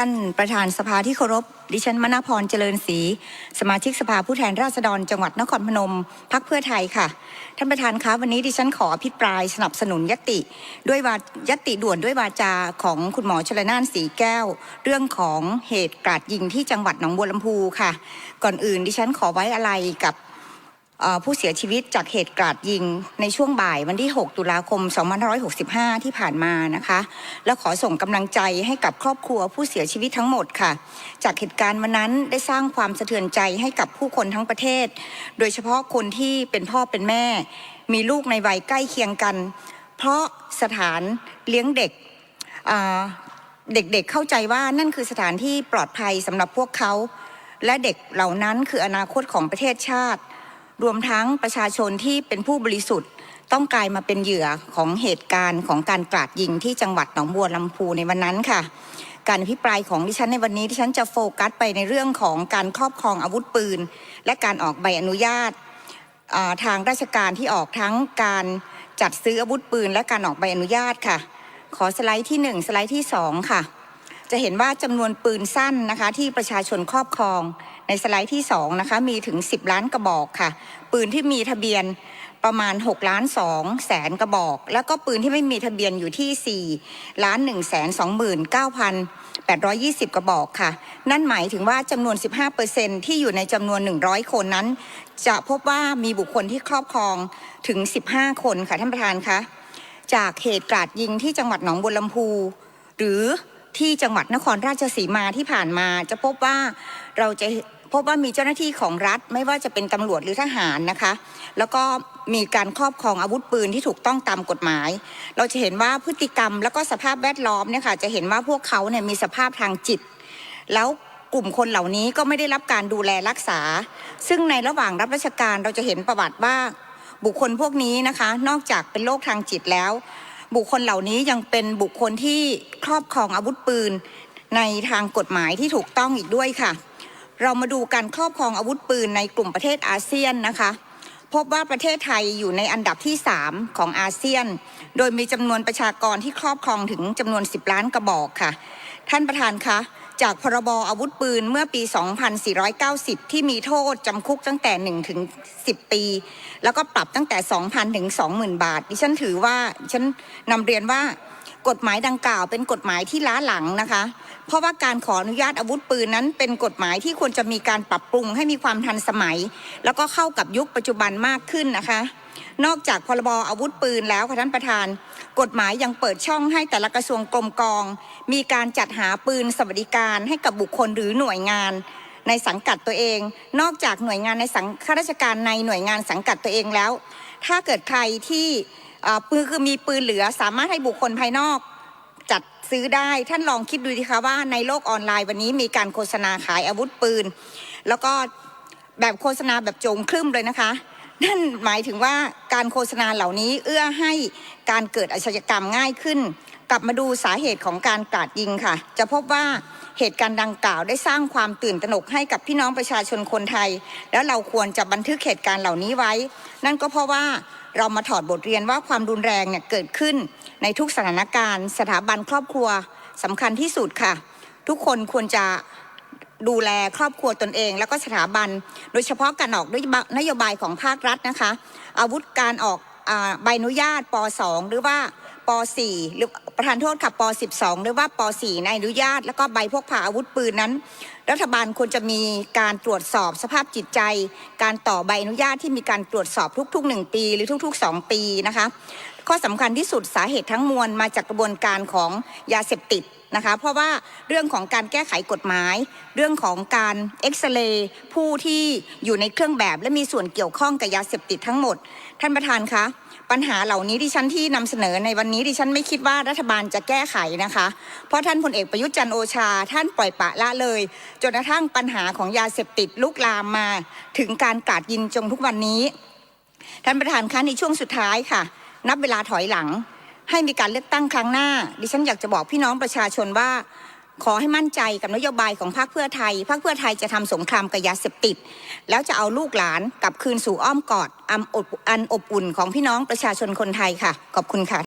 ท่านประธานสภาที่เคารพ ดิฉันมณพรเจริญศรีสมาชิกสภาผู้แทนราษฎรจังหวัดนครพนมพักเพื่อไทยค่ะ ท่านประธานคะวันนี้ดิฉันขออภิปรายสนับสนุนยติ ด้วยวายติด่วนด้วยวาจาของคุณหมอชลนานสีแก้ว เรื่องของเหตุกราดยิงที่จังหวัดหนองบัวลำพูค่ะ ก่อนอื่นดิฉันขอไว้อะไรกับ ผู้เสียชีวิตจากเหตุกราดยิงในช่วงบ่ายวันที่ 6 ตุลาคม 2565 ที่ผ่านมานะคะ และขอส่งกำลังใจให้กับครอบครัวผู้เสียชีวิตทั้งหมดค่ะ จากเหตุการณ์วันนั้นได้สร้างความสะเทือนใจให้กับผู้คนทั้งประเทศ โดยเฉพาะคนที่เป็นพ่อเป็นแม่ มีลูกในวัยใกล้เคียงกัน เพราะสถานเลี้ยงเด็กเด็กๆเข้าใจว่านั่นคือสถานที่ปลอดภัยสำหรับพวกเขา และเด็กเหล่านั้นคืออนาคตของประเทศชาติ รวมทั้งประชาชนที่เป็นผู้บริสุทธิ์ ต้องกลายมาเป็นเหยื่อของเหตุการณ์ของการกราดยิงที่จังหวัดหนองบัวลำพูในวันนั้นค่ะ การอภิปรายของดิฉันในวันนี้ดิฉันจะโฟกัสไปในเรื่องของการครอบครองอาวุธปืน และการออกใบอนุญาตทางราชการที่ออกทั้งการจัดซื้ออาวุธปืน และการออกใบอนุญาตค่ะ ขอสไลด์ที่หนึ่งสไลด์ที่สองค่ะ จะเห็นว่าจำนวนปืนสั้นนะคะที่ประชาชนครอบครอง ในสไลด์ที่2นะคะมีถึง 10 ล้านกระบอกค่ะ ปืนที่มีทะเบียนประมาณ6ล้าน2แสนกระบอก แล้วก็ปืนที่ไม่มีทะเบียนอยู่ที่4ล้าน1แสน29,820 กระบอกค่ะ นั่นหมายถึงว่าจำนวน 15%ที่อยู่ในจำนวน 100 คนนั้น จะพบว่ามีบุคคลที่ครอบครองถึง 15 คนค่ะท่านประธานคะจากเหตุการาดยิงที่จังหวัดหนองบัวลำพู หรือที่จังหวัดนครราชสีมาที่ผ่านมาจะพบว่าเราจะ พบว่ามีเจ้าหน้าที่ของรัฐไม่ว่าจะเป็นตำรวจหรือทหารนะคะ แล้วก็มีการครอบครองอาวุธปืนที่ถูกต้องตามกฎหมาย เราจะเห็นว่าพฤติกรรมแล้วก็สภาพแวดล้อมเนี่ยค่ะจะเห็นว่าพวกเขาเนี่ยมีสภาพทางจิต แล้วกลุ่มคนเหล่านี้ก็ไม่ได้รับการดูแลรักษา ซึ่งในระหว่างรับราชการเราจะเห็นประวัติว่าบุคคลพวกนี้นะคะ นอกจากเป็นโรคทางจิตแล้ว บุคคลเหล่านี้ยังเป็นบุคคลที่ครอบครองอาวุธปืน ในทางกฎหมายที่ถูกต้องอีกด้วยค่ะ เรามาดูการครอบครองอาวุธปืนในกลุ่มประเทศอาเซียนนะคะ พบว่าประเทศไทยอยู่ในอันดับที่ 3 ของอาเซียน โดยมีจำนวนประชากรที่ครอบครองถึงจำนวน 10 ล้านกระบอกค่ะ ท่านประธานคะ จากพรบอาวุธปืนเมื่อปี 2490 ที่มีโทษจำคุกตั้งแต่ 1 ถึง 10 ปี แล้วก็ปรับตั้งแต่ 2,000 ถึง 20,000 บาท ดิฉันถือว่าดิฉันนำเรียนว่ากฎหมายดังกล่าวเป็นกฎหมายที่ล้าหลังนะคะ เพราะว่าการขออนุญาตอาวุธปืนนั้นเป็นกฎหมายที่ควรจะมีการปรับปรุงให้มีความทันสมัย แล้วก็เข้ากับยุคปัจจุบันมากขึ้นนะคะ นอกจากพรบอาวุธปืนแล้วค่ะท่านประธาน กฎหมายยังเปิดช่องให้แต่ละกระทรวงกรมกอง มีการจัดหาปืนสวัสดิการให้กับบุคคลหรือหน่วยงานในสังกัดตัวเอง นอกจากหน่วยงานในสังข้าราชการในหน่วยงานสังกัดตัวเองแล้ว ถ้าเกิดใครที่ปืนคือมีปืนเหลือสามารถให้บุคคลภายนอกจัดซื้อได้ท่านลองคิดดูดิคะว่าในโลกออนไลน์วันนี้มีการโฆษณาขายอาวุธปืน แล้วก็แบบโฆษณาแบบโจงครึ่มเลยนะคะนั่นหมายถึงว่าการโฆษณาเหล่านี้เอื้อให้การเกิดอาชญากรรมง่ายขึ้น กลับมาดูสาเหตุของการกราดยิงค่ะ จะพบว่าเหตุการณ์ดังกล่าวได้สร้างความตื่นตระหนกให้กับพี่น้องประชาชนคนไทย แล้วเราควรจะบันทึกเหตุการณ์เหล่านี้ไว้ นั่นก็เพราะว่าเรามาถอดบทเรียนว่าความรุนแรงเนี่ยเกิดขึ้นในทุกสถานการณ์ สถาบันครอบครัวสำคัญที่สุดค่ะ ทุกคนควรจะดูแลครอบครัวตนเอง แล้วก็สถาบัน โดยเฉพาะการออกนโยบายของภาครัฐนะคะ อาวุธการออกอใบอนุญาตป .2 หรือว่าป .4 หรือ ประธานโทษค่ะป .12 หรือว่าป .4 ในอนุญาต แล้วก็ใบพกพาอาวุธปืนนั้น รัฐบาลควรจะมีการตรวจสอบสภาพจิตใจ การต่อใบอนุญาตที่มีการตรวจสอบทุกๆ 1 ปี หรือทุก ๆ 2 ปีนะคะข้อสำคัญที่สุดสาเหตุทั้งมวลมาจากกระบวนการของยาเสพติดนะคะ เพราะว่าเรื่องของการแก้ไขกฎหมาย เรื่องของการเอ็กซเรย์ผู้ที่อยู่ในเครื่องแบบและมีส่วนเกี่ยวข้องกับยาเสพติดทั้งหมด ท่านประธานคะ ปัญหาเหล่านี้ที่ฉันที่นำเสนอในวันนี้ดิฉันไม่คิดว่ารัฐบาลจะแก้ไขนะคะ เพราะท่านพลเอกประยุทธ์จันโอชา ท่านปล่อยปะละเลย จนกระทั่งปัญหาของยาเสพติดลุกลามมา ถึงการกาดยิงจงทุกวันนี้ ท่านประธานคะในช่วงสุดท้ายค่ะ นับเวลาถอยหลัง ให้มีการเลือกตั้งครั้งหน้า ดิฉันอยากจะบอกพี่น้องประชาชนว่า ขอให้มั่นใจกับนโยบายของพรรคเพื่อไทยพรรคเพื่อไทยจะทำสงครามกับยาเสพติด แล้วจะเอาลูกหลานกลับคืนสู่อ้อมกอดอันอบอุ่นของพี่น้องประชาชนคนไทยค่ะ ขอบคุณค่ะ